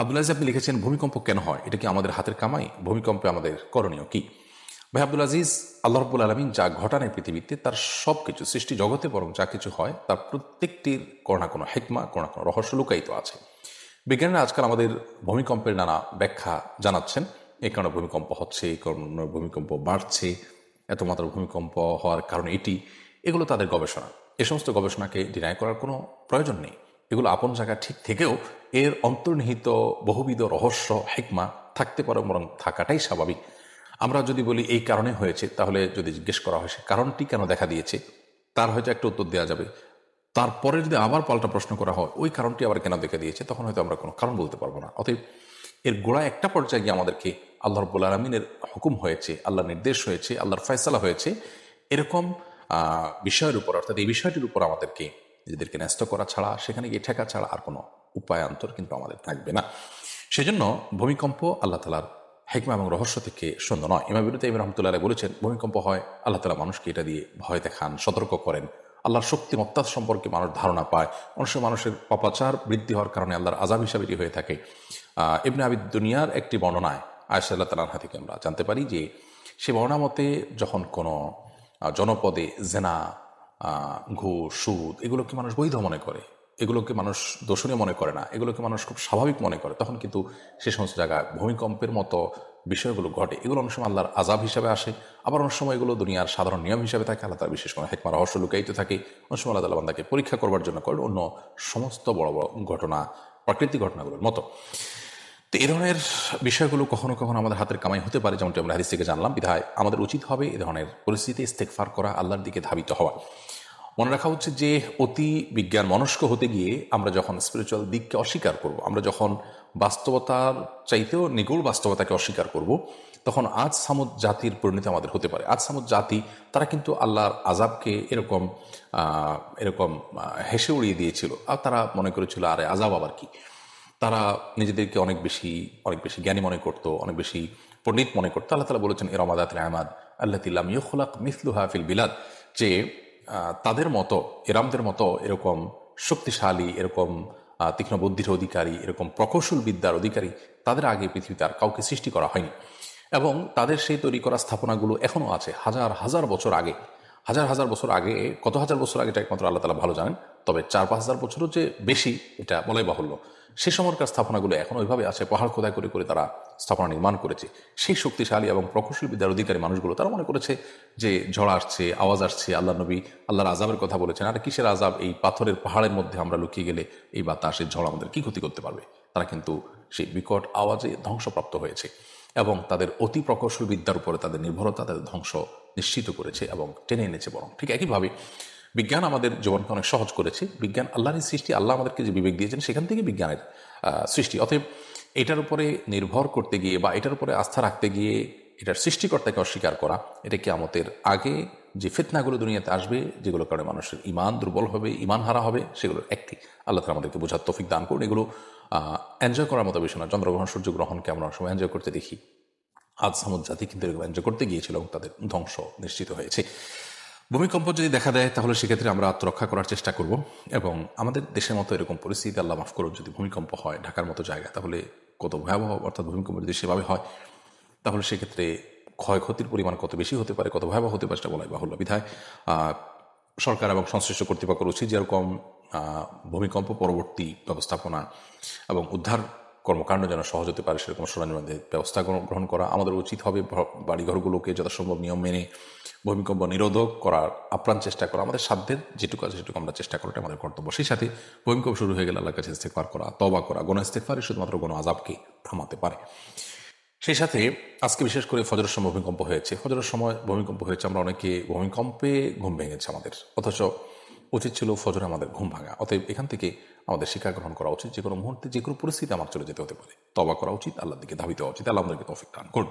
আব্দুল্লাহ আপনি লিখেছেন, ভূমিকম্প কেন হয়? এটা কি আমাদের হাতের কামাই? ভূমিকম্পে আমাদের করণীয় কি? ভাই, আব্দুল আজিজ, আল্লাহ রব্বুল আলমিন যা ঘটান এই পৃথিবীতে, তার সব কিছু সৃষ্টি জগতে বরং যা কিছু হয়, তার প্রত্যেকটির কোনো না কোনো হেকমা, কোনো না কোনো রহস্য লুকায়িত আছে। বিজ্ঞানীরা আজকাল আমাদের ভূমিকম্পের নানা ব্যাখ্যা জানাচ্ছেন। এই কারণে ভূমিকম্প হচ্ছে এই কারণে ভূমিকম্প বাড়ছে, এত মাত্রা ভূমিকম্প হওয়ার কারণ এটি, এগুলো তাদের গবেষণা। এ সমস্ত গবেষণাকে ডিনাই করার কোনো প্রয়োজন নেই। এগুলো আপন জায়গা ঠিক থেকেও এর অন্তর্নিহিত বহুবিধ রহস্য, হেকমা থাকতে পারে বরং থাকাটাই স্বাভাবিক। আমরা যদি বলি এই কারণে হয়েছে, তাহলে যদি জিজ্ঞেস করা হয় সে কারণটি কেন দেখা দিয়েছে, তার হয়তো একটা উত্তর দেওয়া যাবে। তারপরে যদি আবার পাল্টা প্রশ্ন করা হয়, ওই কারণটি আবার কেন দেখা দিয়েছে, তখন হয়তো আমরা কোনো কারণ বলতে পারব না। অতএব এর গোড়া একটা পর্যায়ে গিয়ে আমাদেরকে আল্লাহ রব্বুল আলমিনের হুকুম হয়েছে, আল্লাহর নির্দেশ হয়েছে, আল্লাহর ফয়সালা হয়েছে, এরকম বিষয়ের উপর, অর্থাৎ এই বিষয়টির উপর আমাদেরকে নিজেদেরকে ন্যস্ত করা ছাড়া, সেখানে গিয়ে ঠেকা ছাড়া আর কোনো উপায়ান্তর কিন্তু আমাদের থাকবে না। সেজন্য ভূমিকম্প আল্লাহ তালার হেকমা এবং রহস্য থেকে শূন্য নয়। ইমাম বিরুদ্ধে ইমাম রহমতুল্লাহ বলেছেন, ভূমিকম্প হয়, আল্লাহ তালা মানুষকে এটা দিয়ে ভয় দেখান, সতর্ক করেন। আল্লাহর শক্তি শক্তিমত্তা সম্পর্কে মানুষ ধারণা পায়। সময় মানুষের পাপাচার বৃদ্ধি হওয়ার কারণে আল্লাহর আজাব হিসাবে এটি হয়ে থাকে। ইবনে আবিদ দুনিয়ার একটি বর্ণনায় আয়সা আল্লাহ তালাহা থেকে আমরা জানতে পারি যে, সে বর্ণনা মতে যখন কোনো জনপদে জেনা ঘুষ, সুদ, এগুলোকে মানুষ বৈধ মনে করে। এগুলোকে মানুষ দোষণীয় মনে করে না। এগুলোকে মানুষ খুব স্বাভাবিক মনে করে। তখন কিন্তু সে সমস্ত জায়গায় ভূমিকম্পের মতো বিষয়গুলো ঘটে। এগুলো অনেক সময় আল্লাহর আজাব হিসাবে আসে। আবার অনেক সময় এগুলো দুনিয়ার সাধারণ নিয়ম হিসাবে থাকে। আল্লাহ তার বিশেষ কোনো হেকমা রহস্য লুকায়িত থাকে। অনেক সময় আল্লাহ বান্দাকে পরীক্ষা করবার জন্য করেন অন্য সমস্ত বড় বড় ঘটনা, প্রাকৃতিক ঘটনাগুলোর মতো। তো এই ধরনের বিষয়গুলো কখনো কখনো আমাদের হাতের কামাই হতে পারে, যেমনটি আমরা হাদিস থেকে জানলাম। বিধায় আমাদের উচিত হবে এ ধরনের পরিস্থিতি ইস্তেকফার করা, আল্লাহর দিকে ধাবিত হওয়া। মনে রাখা হচ্ছে যে অতি বিজ্ঞান মনস্ক হতে গিয়ে আমরা যখন স্পিরিচুয়াল দিককে অস্বীকার করব, আমরা যখন বাস্তবতার চাইতেও নিগুড় বাস্তবতাকে অস্বীকার করব, তখন আজ সামুদ জাতির পরিণতি আমাদের হতে পারে। আজ সামুদ জাতি, তারা কিন্তু আল্লাহর আজাবকে এরকম এরকম হেসে উড়িয়ে দিয়েছিল। আর তারা মনে করেছিল, আরে আজাব আবার কি? তারা নিজেদেরকে অনেক বেশি অনেক বেশি জ্ঞানী মনে করত, অনেক বেশি পণ্ডিত মনে করতো। আল্লাহ তালা বলেছেন এরমাদাত আহমাদ আল্লাহ তিল্লাম ইয়খলাক মিসলু হাফিল বিলাদ যে তাদের মতো এরামদের মতো এরকম শক্তিশালী, এরকম তীক্ষ্ণ বুদ্ধির অধিকারী, এরকম প্রকৌশল বিদ্যার অধিকারী তাদের আগে পৃথিবীতে আর কাউকে সৃষ্টি করা হয়নি। এবং তাদের সেই তৈরি করা স্থাপনাগুলো এখনও আছে, হাজার হাজার বছর আগে। হাজার হাজার বছর আগে, কত হাজার বছর আগে এটা একমাত্র আল্লাহ তালা ভালো জানেন? তবে চার, পাঁচ হাজার বছরও যে বেশি এটা বলাই বাহুল্য। সে সময়কার স্থাপনাগুলো এখন ওইভাবে আছে, পাহাড় খোদাই করে করে তারা স্থাপনা নির্মাণ করেছে। সেই শক্তিশালী এবং প্রকৌশল বিদ্যার অধিকারী মানুষগুলো, তারা মনে করেছে যে ঝড় আসছে, আওয়াজ আসছে আল্লাহ নবী আল্লাহর আজাবের কথা বলেছেন। আর কিসের আজাব এই পাথরের পাহাড়ের মধ্যে আমরা লুকিয়ে গেলে এই বাতাসের ঝড় আমাদের কি ক্ষতি করতে পারবে? তারা কিন্তু সেই বিকট আওয়াজে ধ্বংসপ্রাপ্ত হয়েছে এবং তাদের অতি প্রকৌশল বিদ্যার উপরে তাদের নির্ভরতা তাদের ধ্বংস নিশ্চিত করেছে এবং টেনে এনেছে বরং। ঠিক একইভাবে বিজ্ঞান আমাদের জীবনকে অনেক সহজ করেছে। বিজ্ঞান আল্লাহরই সৃষ্টি, আল্লাহ আমাদেরকে যে বিবেক দিয়েছেন, সেখান থেকে বিজ্ঞানের সৃষ্টি। অতএব এটার উপরে নির্ভর করতে গিয়ে বা এটার উপরে আস্থা রাখতে গিয়ে এটার সৃষ্টিকর্তাকে অস্বীকার করা, এটা কি আমাদের আগে যে ফিতনাগুলো দুনিয়াতে আসবে যেগুলো কারণে মানুষের ইমান দুর্বল হবে ইমান হারা হবে, সেগুলোর একটি। আল্লাহ তালা আমাদেরকে বোঝার তফিক দান করুন। এগুলো এনজয় করার মতো বিষয় না। চন্দ্রগ্রহণ সূর্যগ্রহণকে আমরা অনেক সময় এনজয় করতে দেখি। আজ সামুদ জাতি কিন্তু এরকম এনজয় করতে গিয়েছিল এবং তাদের ধ্বংস নিশ্চিত হয়েছে। ভূমিকম্প যদি দেখা দেয়, তাহলে সেক্ষেত্রে আমরা আত্মরক্ষা করার চেষ্টা করব এবং আমাদের দেশের মতো এরকম পরিস্থিতি আল্লাহ মাফ করুন যদি ভূমিকম্প হয় ঢাকার মতো জায়গা তাহলে কত ভয়াবহ অর্থাৎ ভূমিকম্প যদি সেভাবে হয়, তাহলে সেক্ষেত্রে ক্ষয়ক্ষতির পরিমাণ কত বেশি হতে পারে, কত ভয়াবহ হতে পারে সেটা বলাই বাহুল্য বিধায় সরকার এবং সংশ্লিষ্ট কর্তৃপক্ষ উচিত যেরকম ভূমিকম্প পরবর্তী ব্যবস্থাপনা এবং উদ্ধার কর্মকাণ্ড যেন সহজ হতে পারে, সেরকম সরঞ্জামের ব্যবস্থা গ্রহণ- করা আমাদের উচিত হবে। বাড়িঘরগুলোকে যথাসম্ভব নিয়ম মেনে ভূমিকম্প নিরোধক করার আপ্রাণ চেষ্টা করা, আমাদের সাধ্যের যেটুকু আছে সেটুকু আমরা চেষ্টা করাটা আমাদের কর্তব্য। সেই সাথে ভূমিকম্প শুরু হয়ে গেলে আল্লাহর কাছে ইস্তেকবার করা তবা করা গণ ইস্তেকবারই শুধুমাত্র গণ আজাবকে থামাতে পারে। সেই সাথে আজকে বিশেষ করে ফজরের সময় ভূমিকম্প হয়েছে। ফজরের সময় ভূমিকম্প হয়েছে, আমরা অনেকে ভূমিকম্পে ঘুম ভেঙেছে আমাদের। অথচ উচিত ছিল ফজরে আমাদের ঘুম ভাঙা। অতএব এখান থেকে আমাদের শিক্ষা গ্রহণ করা উচিত যে কোনো মুহূর্তে যে কোনো পরিস্থিতি আমার চলে যেতে হতে পারে। তবা করা উচিত আল্লাহ দিকে ধাবিত উচিত। আল্লাহ আমাদেরকে তফিক দান করুন।